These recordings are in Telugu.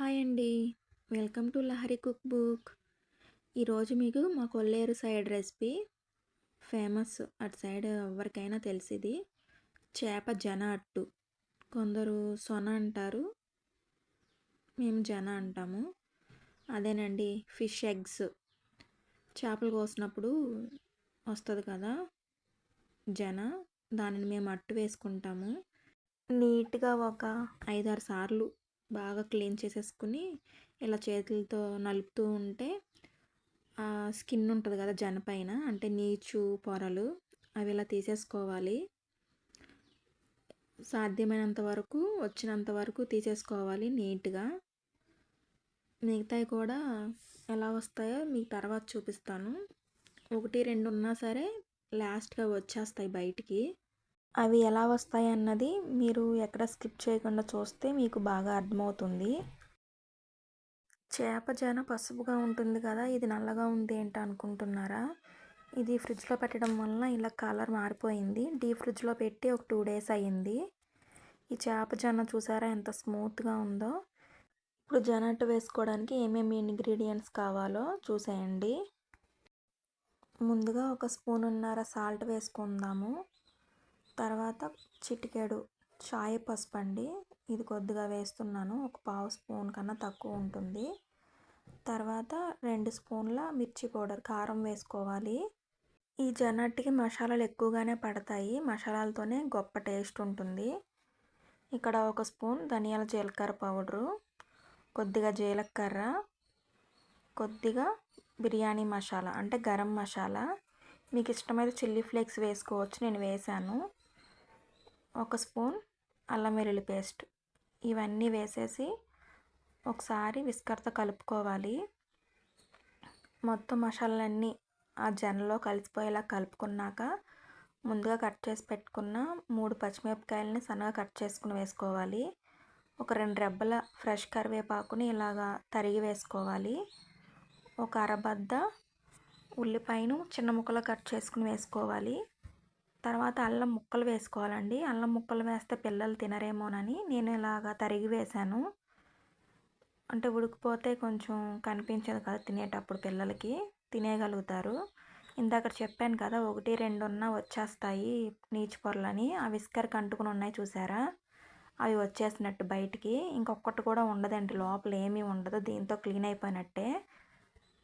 హాయ్ అండి. Welcome to Lahari cook book. ఈరోజు మీకు మా కొల్లేరు సైడ్ రెసిపీ ఫేమస్. అటు సైడ్ ఎవరికైనా తెలిసిది. చేప జన అట్టు. కొందరు సొన అంటారు. మేము జన అంటాము. అదేనండి ఫిష్ ఎగ్స్. చేపలు కోసినప్పుడు వస్తుంది కదా జన. దానిని మేము అట్టు వేసుకుంటాము. నీట్గా ఒక ఐదారు సార్లు బాగా క్లీన్ చేసేసుకుని ఇలా చేతులతో నలుపుతూ ఉంటే స్కిన్ ఉంటుంది కదా జనపైన అంటే నీచు పొరలు అవి ఇలా తీసేసుకోవాలి. సాధ్యమైనంత వరకు వచ్చినంత వరకు తీసేసుకోవాలి నీట్గా. మిగతాయి కూడా ఎలా వస్తాయో మీకు తర్వాత చూపిస్తాను. ఒకటి రెండు ఉన్నా సరే లాస్ట్గా వచ్చేస్తాయి బయటికి. అవి ఎలా వస్తాయి అన్నది మీరు ఎక్కడ స్కిప్ చేయకుండా చూస్తే మీకు బాగా అర్థమవుతుంది. చేప జన పసుపుగా ఉంటుంది కదా ఇది నల్లగా ఉంది ఏంటి అనుకుంటున్నారా? ఇది ఫ్రిడ్జ్లో పెట్టడం వలన ఇలా కలర్ మారిపోయింది. డీప్ ఫ్రిడ్జ్లో పెట్టి ఒక టూ డేస్ అయ్యింది. ఈ చేప జన చూసారా ఎంత స్మూత్గా ఉందో? ఇప్పుడు జనట్టు వేసుకోవడానికి ఏమేమి ఇంగ్రీడియంట్స్ కావాలో చూసేయండి. ముందుగా ఒక స్పూన్ ఉన్నర సాల్ట్ వేసుకుందాము. తర్వాత చిటికెడు చాయ్ పసుపు అండి ఇది కొద్దిగా వేస్తున్నాను. ఒక పావు స్పూన్ కన్నా తక్కువ ఉంటుంది. తర్వాత రెండు స్పూన్ల మిర్చి పౌడర్ కారం వేసుకోవాలి. ఈ జనట్టికి మసాలాలు ఎక్కువగానే పడతాయి. మసాలాలతోనే గొప్ప టేస్ట్ ఉంటుంది. ఇక్కడ ఒక స్పూన్ ధనియాల జీలకర్ర పౌడరు కొద్దిగా జీలకర్ర కొద్దిగా బిర్యానీ మసాలా అంటే గరం మసాలా. మీకు ఇష్టమైతే చిల్లీ ఫ్లేక్స్ వేసుకోవచ్చు. నేను వేసాను ఒక స్పూన్ అల్లం వెల్లుల్లి పేస్ట్ ఇవన్నీ వేసేసి ఒకసారి విస్కర్తో కలుపుకోవాలి. మొత్తం మసాలాలన్నీ ఆ జనలో కలిసిపోయేలా కలుపుకున్నాక ముందుగా కట్ చేసి పెట్టుకున్న మూడు పచ్చిమిరపకాయలని సన్నగా కట్ చేసుకుని వేసుకోవాలి. ఒక రెండు రెబ్బల ఫ్రెష్ కరివేపాకుని ఇలాగా తరిగి వేసుకోవాలి. ఒక అరబద్ద ఉల్లిపాయను చిన్న ముక్కలు కట్ చేసుకుని వేసుకోవాలి. తర్వాత అల్లం ముక్కలు వేసుకోవాలండి. అల్లం ముక్కలు వేస్తే పిల్లలు తినరేమోనని నేను ఇలాగా తరిగి వేశాను అంటే ఉడికిపోతే కొంచెం కనిపించదు కదా తినేటప్పుడు పిల్లలకి తినేయగలుగుతారు. ఇందాక చెప్పాను కదా ఒకటి రెండు ఉన్న వచ్చేస్తాయి నీచు పొరలని. ఆ విస్కర్కి అంటుకుని ఉన్నాయి చూసారా? అవి వచ్చేసినట్టు బయటికి. ఇంకొకటి కూడా ఉండదండి లోపల ఏమీ ఉండదు. దీంతో క్లీన్ అయిపోయినట్టే.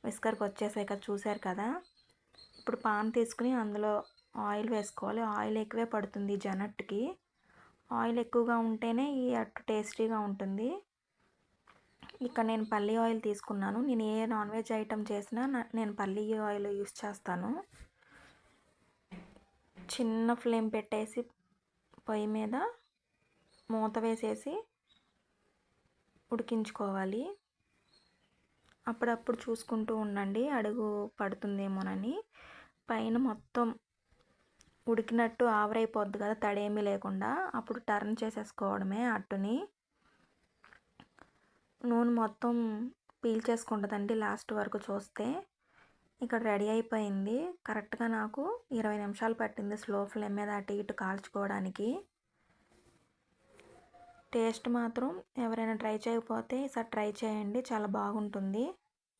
విస్కర్కి వచ్చేసాక చూశారు కదా? ఇప్పుడు పాన్ తీసుకుని అందులో ఆయిల్ వేసుకోవాలి. ఆయిల్ ఎక్కువే పడుతుంది జనట్కి ఆయిల్ ఎక్కువగా ఉంటేనే ఈ అట్టు టేస్టీగా ఉంటుంది. ఇక్కడ నేను పల్లి ఆయిల్ తీసుకున్నాను. నేను ఏ నాన్ వెజ్ ఐటెం చేసినా నేను పల్లి ఆయిల్ యూస్ చేస్తాను. చిన్న ఫ్లేమ్ పెట్టేసి పొయ్యి మీద మూత వేసేసి ఉడికించుకోవాలి. అప్పుడప్పుడు చూసుకుంటూ ఉండండి. అడుగు పడుతుందేమోనని. పైన మొత్తం ఉడికినట్టు ఆవరైపోద్ది కదా తడేమీ లేకుండా. అప్పుడు టర్న్ చేసేసుకోవడమే అట్టుని. నూనె మొత్తం పీల్చేసుకుంటుందండి లాస్ట్ వరకు చూస్తే. ఇక్కడ రెడీ అయిపోయింది. కరెక్ట్గా నాకు ఇరవై నిమిషాలు పట్టింది స్లో ఫ్లేమ్ మీద అటు ఇటు కాల్చుకోవడానికి. టేస్ట్ మాత్రం ఎవరైనా ట్రై చేయకపోతే ఈసారి ట్రై చేయండి చాలా బాగుంటుంది.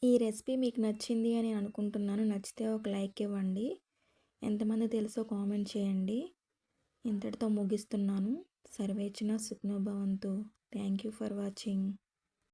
ఈ రెసిపీ మీకు నచ్చింది అని అనుకుంటున్నాను. నచ్చితే ఒక లైక్ ఇవ్వండి. ఎంతమంది తెలుసో కామెంట్ చేయండి. ఇంతటితో ముగిస్తున్నాను. సర్వేచిన సుఖ్నోభవంతు థ్యాంక్ యూ ఫర్ వాచింగ్.